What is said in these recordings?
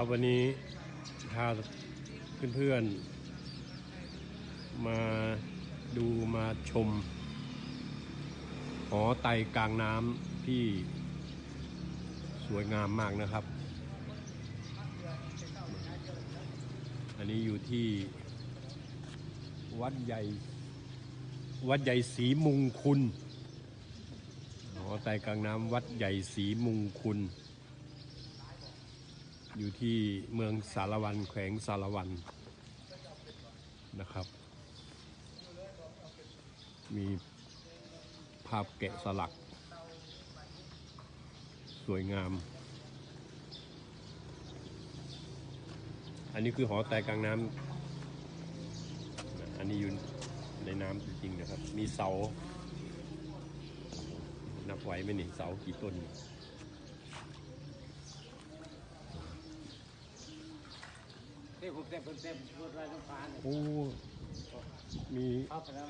ครับวันนี้พาเพื่อนๆ มาดูมาชม หอไตกลางน้ำที่สวยงามมากนะครับ อันนี้อยู่ที่วัดใหญ่ วัดใหญ่ศรีมุงคุณ หอไตกลางน้ำวัดใหญ่ศรีมุงคุณ อยู่ที่เมืองสารวันแขวงสารวันนะครับ มีภาพแกะสลัก สวยงาม อันนี้คือหอไตกลางน้ำอันนี้อยู่ในน้ำจริงๆนะครับ มีเสา นับไหวไหมนี่เสากี่ต้น เต็มเต็มเต็มรถไฟน้ำฟ้าเนี่ย โอ้มี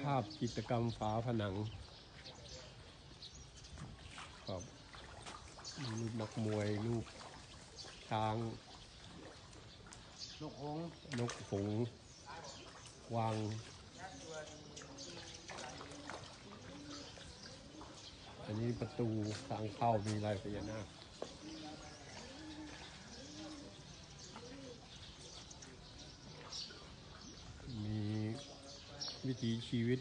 ภาพกิจกรรมฝาผนัง ครับมีรูปนักมวยรูปช้างนกหงส์นกหงส์กวางอันนี้ประตูทางเข้ามีลายพญานาค มี วิถีชีวิต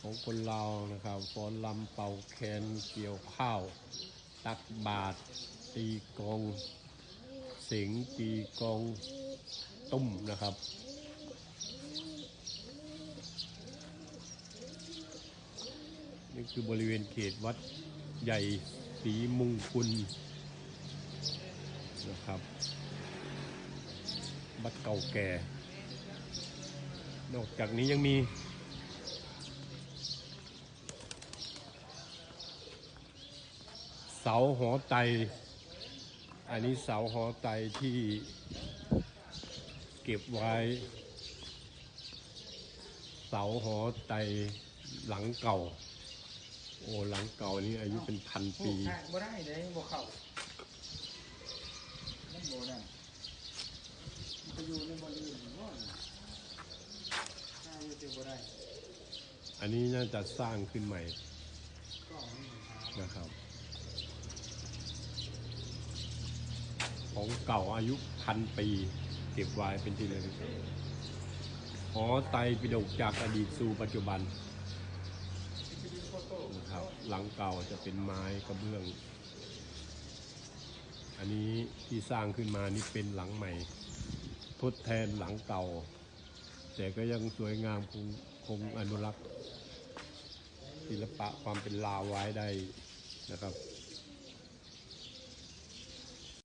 ของคนเรานะครับฟ้อนลำเป่าแคนเกี่ยวข้าว ตักบาตรตีกลอง เสียงตีกลองตุ้มนะครับนี่คือบริเวณเขตวัดใหญ่ศรีมุงคุณนะครับวัดเก่าแก่ นอกจากนี้ยังมี เสาหอไต อันนี้เสาหอไตที่เก็บไว้ เสาหอไตหลังเก่า โอ้หลังเก่านี้อายุเป็นพันปีบ่ได้เลยบ่เข้ามันบ่ได้ไปอยู่ในบ่อนอื่นบ่ถ้ อยู่บ่ได้อันนี้น่าจะสร้างขึ้นใหม่ก็ไม่มีทางนะครับ ของเก่าอายุพันปี เก็บไว้เป็นที่ระลึกหอไตปิฎกจากอดีตสู่ปัจจุบันนะครับ หลังเก่าจะเป็นไม้กระเบื้อง อันนี้ที่สร้างขึ้นมานี่เป็นหลังใหม่ ทดแทนหลังเก่า แต่ก็ยังสวยงามคงคงอนุรักษ์ศิลปะความเป็นลาวไว้ได้นะครับ